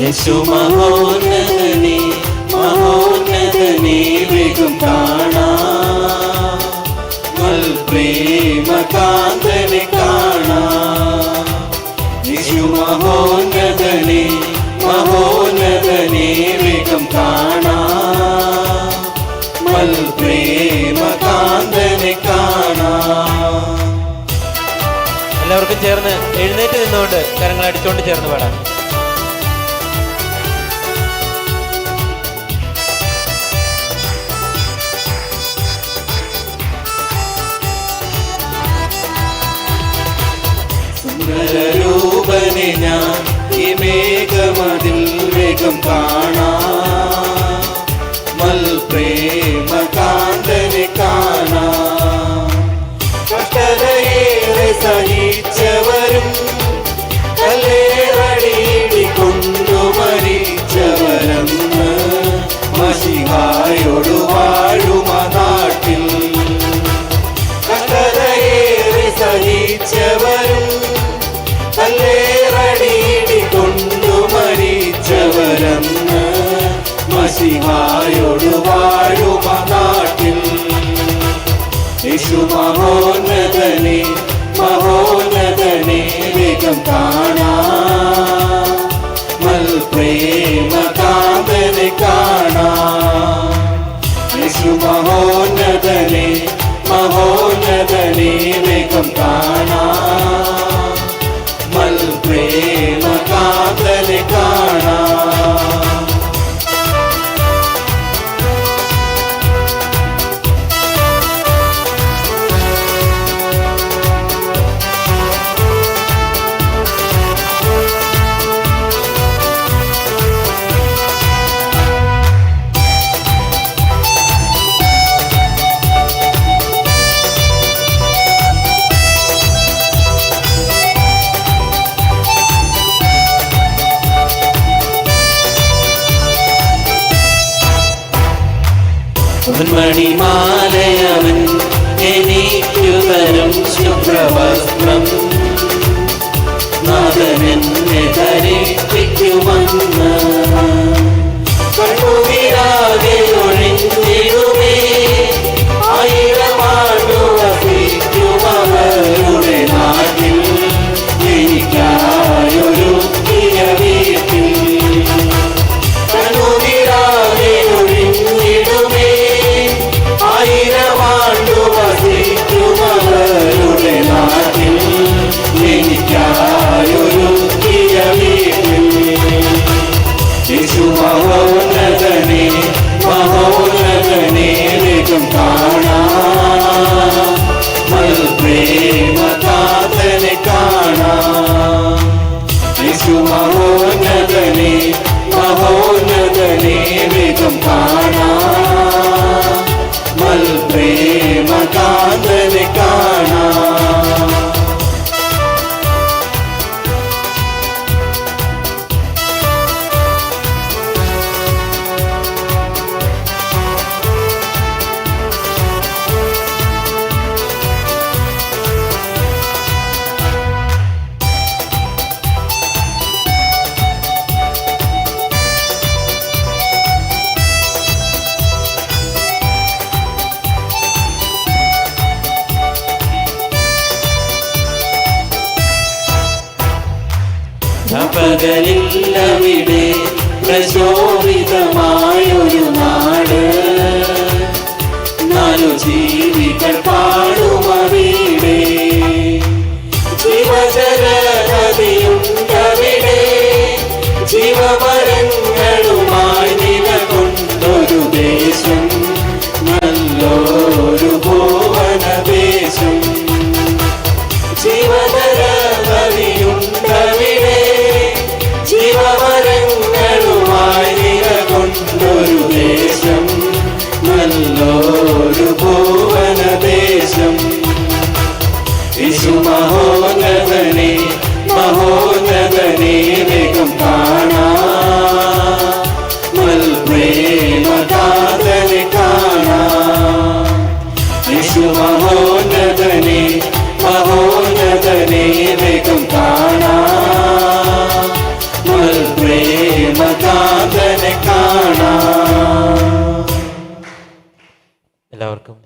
യേശു മഹോന്നതനെ മഹോന്നതനെ വേഗം കാണാം. പ്രേമകാന്തനെ പ്രേമ കാന്തനെ കാണാം. യേശു മഹോന്നതനെ മഹോന്നതനെ വേഗം കാണാ. മൽ പ്രേമ കാന്തനെ കാണാം. എല്ലാവർക്കും ചേർന്ന് എഴുന്നേറ്റ് നിന്നുകൊണ്ട് കരങ്ങൾ അടിച്ചുകൊണ്ട് ചേർന്ന് പാടാം. സുന്ദരരൂപനെ ഞാൻ ഈ മേഘമതിൽ വേഗം കാണാം. മൽ പ്രേമ കാന്തനെ കാണാ. കഷ്ടതയേറെ സഹിച്ചവരും കല്ലേറടിയിടി കൊണ്ടു മരിച്ചവരെന്ന് മഷിഹായോടു വാഴുമ നാട്ടിൽ. കഷ്ടതയേറെ സഹിച്ചവരും മഷിഹായോട് വാഴുമ നാട്ടിൽ. യേശു മഹോന്നതനെ മഹോന്നതനെ വേഗം കാണാം. മണിമാലയവൻ എനിക്കു തരും ശുഭ്രവസ്ത്രം നാഥനെന്നെ ധരിപ്പിക്കുമെന്ന് ప్రేమ కాతని కాణా പകലില്ലവിടെ പ്രശോഭിതമായൊരു എല്ലാവർക്കും